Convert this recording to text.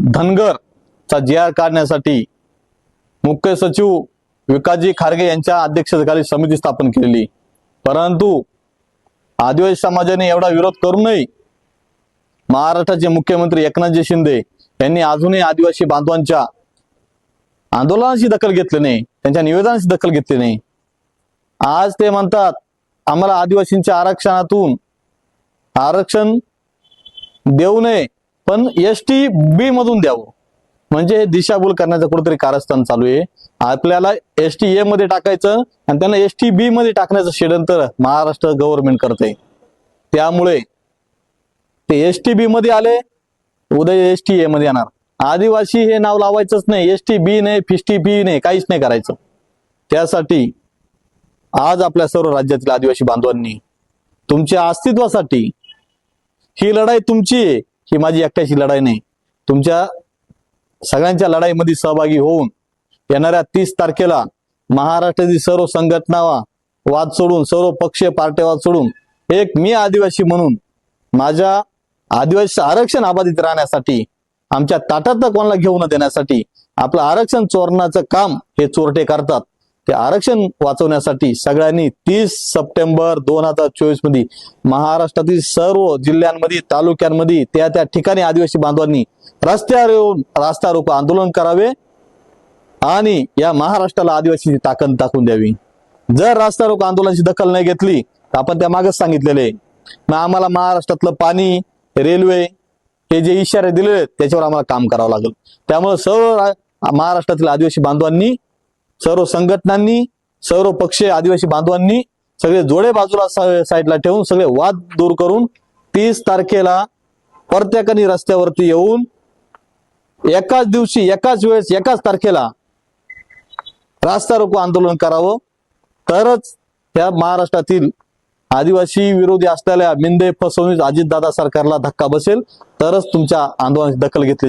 धनगरचा जी R काढण्यासाठी मुख्य सचिव विकासजी खारगे यांच्या अध्यक्षतेखाली समिती स्थापन केलेली. परंतु आदिवासी समाजाने एवढा विरोध करूनही महाराष्ट्राचे मुख्यमंत्री एकनाथजी शिंदे यांनी अजूनही आदिवासी बांधवांच्या आंदोलनाची दखल घेतली नाही त्यांच्या निवेदनाची दखल घेतली नाही. आज ते म्हणतात आम्हाला आदिवासींच्या आरक्षणातून आरक्षण देऊ नये पण एस टी बी मधून द्यावं. म्हणजे हे दिशाभूल करण्याचं कुठेतरी कारस्थान चालू आहे. आपल्याला एस टी ए मध्ये टाकायचं आणि त्यांना एस टी बी मध्ये टाकण्याचं षडयंत्र महाराष्ट्र गव्हर्नमेंट करते त्यामुळे ते एस टी बी मध्ये आले उद्या एस टी ए मध्ये येणार. आदिवासी हे नाव लावायचंच नाही. एस टी बी नाही फिस्टी बी नाही काहीच नाही करायचं. त्यासाठी आज आपल्या सर्व राज्यातील आदिवासी बांधवांनी तुमच्या अस्तित्वासाठी ही लढाई तुमची आहे. ही माझी एकट्याची लढाई नाही. तुमच्या सगळ्यांच्या लढाईमध्ये सहभागी होऊन येणाऱ्या तीस तारखेला महाराष्ट्रातील सर्व संघटना वाद सोडून सर्व पक्षीय पार्ट्यावाद सोडून एक मी आदिवासी म्हणून माझ्या आदिवासी आरक्षण अबाधित राहण्यासाठी आमच्या ताटात कोणाला घेऊन देण्यासाठी आपलं आरक्षण चोरण्याचं काम हे चोरटे करतात. ते आरक्षण वाचवण्यासाठी सगळ्यांनी तीस सप्टेंबर दोन हजार चोवीसमध्ये महाराष्ट्रातील सर्व जिल्ह्यांमध्ये तालुक्यांमध्ये त्या त्या ठिकाणी आदिवासी बांधवांनी रस्त्यावर येऊन रास्ता रोको आंदोलन करावे आणि या महाराष्ट्राला आदिवासीची ताकद दाखवून द्यावी. जर रास्ता रोको आंदोलनाची दखल नाही घेतली तर आपण त्या मागच सांगितलेले मग आम्हाला महाराष्ट्रातलं पाणी रेल्वे हे जे इशारे दिलेले त्याच्यावर आम्हाला काम करावं लागेल. त्यामुळे सर्व महाराष्ट्रातील आदिवासी बांधवांनी सर्व संघटनांनी सर्व पक्षीय आदिवासी बांधवांनी सगळे जोडे बाजूला साईडला ठेवून सगळे वाद दूर करून तीस तारखेला प्रत्येकाने रस्त्यावरती येऊन एकाच दिवशी एकाच वेळेस एकाच तारखेला रास्ता रोको आंदोलन करावं. तरच त्या महाराष्ट्रातील आदिवासी विरोधी असलेल्या मिंदे फसवणूक अजितदादा सरकारला धक्का बसेल. तरच तुमच्या आंदोलनाची दखल घेतली जाईल.